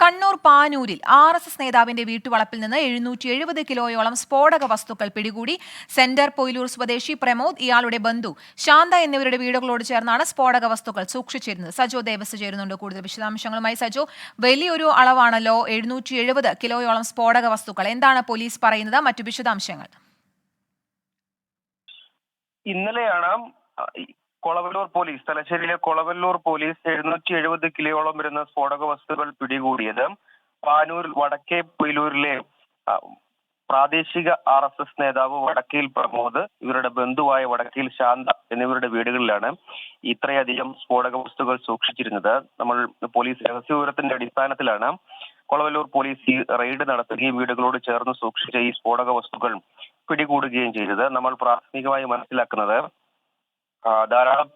കണ്ണൂർ പാനൂരിൽ R S S നേതാവിന്റെ വീട്ടുവളപ്പിൽ നിന്ന് എഴുന്നൂറ്റി എഴുപത് കിലോയോളം സ്ഫോടക വസ്തുക്കൾ പിടികൂടി. സെന്റർ പൊയിലൂർ സ്വദേശി പ്രമോദ് ഇയാളുടെ ബന്ധു. ശാന്ത എന്നിവരുടെ വീടുകളോട് ചേർന്നാണ് സ്ഫോടക വസ്തുക്കൾ സൂക്ഷിച്ചിരുന്നത്. സജോ ദേവസ് ചേരുന്നുണ്ട് കൂടുതൽ വിശദാംശങ്ങളുമായി. സജോ വലിയൊരു അളവാണല്ലോ എഴുന്നൂറ്റി എഴുപത് കിലോയോളം സ്ഫോടക വസ്തുക്കൾ. എന്താണ് പോലീസ് പറയുന്നത്? മറ്റു വിശദാംശങ്ങൾ. ഇന്നലെയാണ് കൊളവല്ലൂർ പോലീസ് തലശ്ശേരിയിലെ കൊളവല്ലൂർ പോലീസ് എഴുന്നൂറ്റി എഴുപത് കിലോയോളം വരുന്ന സ്ഫോടക വസ്തുക്കൾ പിടികൂടിയത് പാനൂർ വടക്കേ പൊയിലൂരിലെ പ്രാദേശിക ആർ എസ് എസ് നേതാവ് വടക്കേൽ പ്രമോദ് ഇവരുടെ ബന്ധുവായ വടക്കേൽ ശാന്ത എന്നിവരുടെ വീടുകളിലാണ് ഇത്രയധികം സ്ഫോടക വസ്തുക്കൾ സൂക്ഷിച്ചിരുന്നത്. നമ്മൾ പോലീസ് രഹസ്യ വിവരത്തിന്റെ അടിസ്ഥാനത്തിലാണ് കൊളവല്ലൂർ പോലീസ് ഈ റെയ്ഡ് നടത്തുകയും വീടുകളോട് ചേർന്ന് സൂക്ഷിച്ച ഈ സ്ഫോടക വസ്തുക്കൾ പിടികൂടുകയും ചെയ്തത്. നമ്മൾ പ്രാഥമികമായി മനസ്സിലാക്കുന്നത് ധാരാളം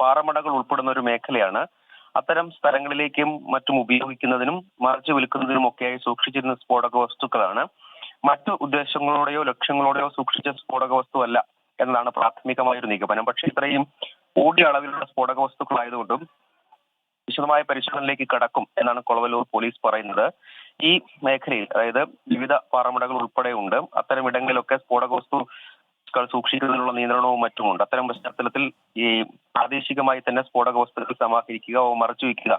പാറമടകൾ ഉൾപ്പെടുന്ന ഒരു മേഖലയാണ്. അത്തരം സ്ഥലങ്ങളിലേക്കും മറ്റും ഉപയോഗിക്കുന്നതിനും മറിച്ച് വിൽക്കുന്നതിനും ഒക്കെയായി സൂക്ഷിച്ചിരുന്ന സ്ഫോടക വസ്തുക്കളാണ്. മറ്റു ഉദ്ദേശങ്ങളോടെയോ ലക്ഷ്യങ്ങളോടെയോ സൂക്ഷിച്ച സ്ഫോടക വസ്തുവല്ല എന്നതാണ് പ്രാഥമികമായ ഒരു നിഗമനം. പക്ഷെ ഇത്രയും കൂടിയ അളവിലുള്ള സ്ഫോടക വസ്തുക്കളായതുകൊണ്ടും വിശദമായ പരിശോധനയിലേക്ക് കടക്കും എന്നാണ് കൊളവല്ലൂർ പോലീസ് പറയുന്നത്. ഈ മേഖലയിൽ അതായത് വിവിധ പാറമടകൾ ഉൾപ്പെടെ ഉണ്ട് അത്തരം ഇടങ്ങളിലൊക്കെ സ്ഫോടക വസ്തുക്കൾ സൂക്ഷിക്കുന്നതിനുള്ള നിയന്ത്രണവും മറ്റുമുണ്ട്. അത്തരം പശ്ചാത്തലത്തിൽ ഈ പ്രാദേശികമായി തന്നെ സ്ഫോടക വസ്തുക്കൾ സമാഹരിക്കുക മറച്ചു വയ്ക്കുക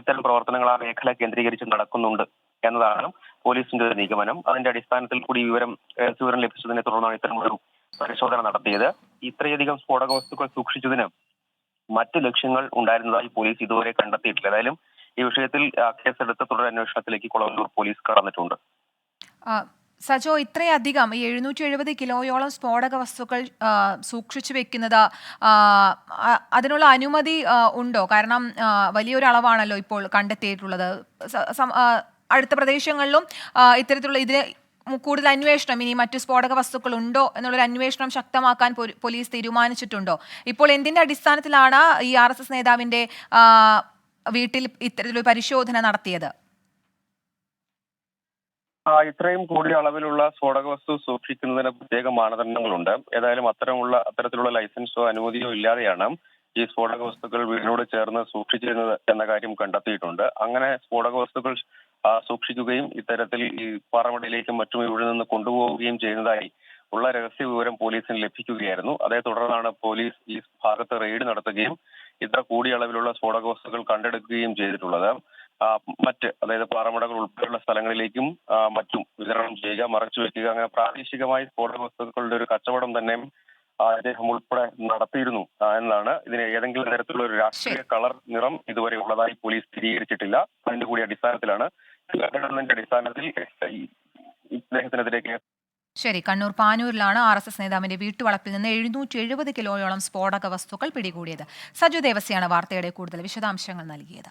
ഇത്തരം പ്രവർത്തനങ്ങൾ ആ മേഖല കേന്ദ്രീകരിച്ച് നടക്കുന്നുണ്ട് എന്നതാണ് പോലീസിന്റെ ഒരു നിഗമനം. അതിന്റെ അടിസ്ഥാനത്തിൽ കൂടി വിവരം വിവരം ലഭിച്ചതിനെ തുടർന്നാണ് ഇത്തരം ഒരു പരിശോധന നടത്തിയത്. ഇത്രയധികം സ്ഫോടക വസ്തുക്കൾ സൂക്ഷിച്ചതിന് മറ്റു ലക്ഷ്യങ്ങൾ ഉണ്ടായിരുന്നതായി പോലീസ് ഇതുവരെ കണ്ടെത്തിയിട്ടില്ല. ഏതായാലും ഈ വിഷയത്തിൽ കേസെടുത്ത് തുടർ അന്വേഷണത്തിലേക്ക് കൊളവല്ലൂർ പോലീസ് കടന്നിട്ടുണ്ട്. സജോ ഇത്രയധികം ഈ എഴുന്നൂറ്റി എഴുപത് കിലോയോളം സ്ഫോടക വസ്തുക്കൾ സൂക്ഷിച്ചു വെക്കുന്നത് അതിനുള്ള അനുമതി ഉണ്ടോ? കാരണം വലിയൊരു അളവാണല്ലോ ഇപ്പോൾ കണ്ടെത്തിയിട്ടുള്ളത്. അടുത്ത പ്രദേശങ്ങളിലും ഇത്തരത്തിലുള്ള ഇതിന് കൂടുതൽ അന്വേഷണം ഇനി മറ്റു സ്ഫോടക വസ്തുക്കൾ ഉണ്ടോ എന്നുള്ളൊരു അന്വേഷണം ശക്തമാക്കാൻ പോലീസ് തീരുമാനിച്ചിട്ടുണ്ടോ? ഇപ്പോൾ എന്തിന്റെ അടിസ്ഥാനത്തിലാണ് ഈ ആർ നേതാവിന്റെ വീട്ടിൽ ഇത്തരത്തിലൊരു പരിശോധന നടത്തിയത്? ഇത്രയും കൂടിയ അളവിലുള്ള സ്ഫോടക വസ്തു സൂക്ഷിക്കുന്നതിന് പ്രത്യേക മാനദണ്ഡങ്ങളുണ്ട്. ഏതായാലും അത്തരമുള്ള അത്തരത്തിലുള്ള ലൈസൻസോ അനുമതിയോ ഇല്ലാതെയാണ് ഈ സ്ഫോടക വസ്തുക്കൾ വീടിനോട് ചേർന്ന് സൂക്ഷിച്ചിരുന്നത് എന്ന കാര്യം കണ്ടെത്തിയിട്ടുണ്ട്. അങ്ങനെ സ്ഫോടക വസ്തുക്കൾ സൂക്ഷിക്കുകയും ഇത്തരത്തിൽ ഈ പാറമടയിലേക്കും മറ്റും ഇവിടെ നിന്ന് കൊണ്ടുപോവുകയും ചെയ്യുന്നതായി ഉള്ള രഹസ്യ വിവരം പോലീസിന് ലഭിക്കുകയായിരുന്നു. അതേ തുടർന്നാണ് പോലീസ് ഈ ഭാഗത്ത് റെയ്ഡ് നടത്തുകയും ഇത്ര കൂടിയ അളവിലുള്ള സ്ഫോടക വസ്തുക്കൾ കണ്ടെടുക്കുകയും ചെയ്തിട്ടുള്ളത്. മറ്റ് അതായത് പാറമടകൾ ഉൾപ്പെടെയുള്ള സ്ഥലങ്ങളിലേക്കും മറ്റും വിതരണം ചെയ്യുക മറച്ചു വെക്കുക അങ്ങനെ പ്രാദേശികമായി സ്ഫോടക വസ്തുക്കളുടെ ഒരു കച്ചവടം തന്നെ അദ്ദേഹം ഉൾപ്പെടെ നടത്തിയിരുന്നു എന്നാണ് ഇതിന് ഏതെങ്കിലും തരത്തിലുള്ള ഒരു രാഷ്ട്രീയ കളർ നിറം ഇതുവരെ ഉള്ളതായി പോലീസ് സ്ഥിരീകരിച്ചിട്ടില്ല. അതിന്റെ കൂടി അടിസ്ഥാനത്തിലാണ് ഗവൺമെന്റ് അടിസ്ഥാനത്തിൽ ഇദ്ദേഹത്തിനെതിരെ കേസ് ശരി കണ്ണൂർ പാനൂരിലാണ് ആർ എസ് എസ് നേതാവിന്റെ വീട്ടുവളപ്പിൽ നിന്ന് എഴുന്നൂറ്റി എഴുപത് കിലോയോളം സ്ഫോടക വസ്തുക്കൾ പിടികൂടിയത്. സജു ദേവസ്യാണ് വാർത്തയുടെ കൂടുതൽ വിശദാംശങ്ങൾ നൽകിയത്.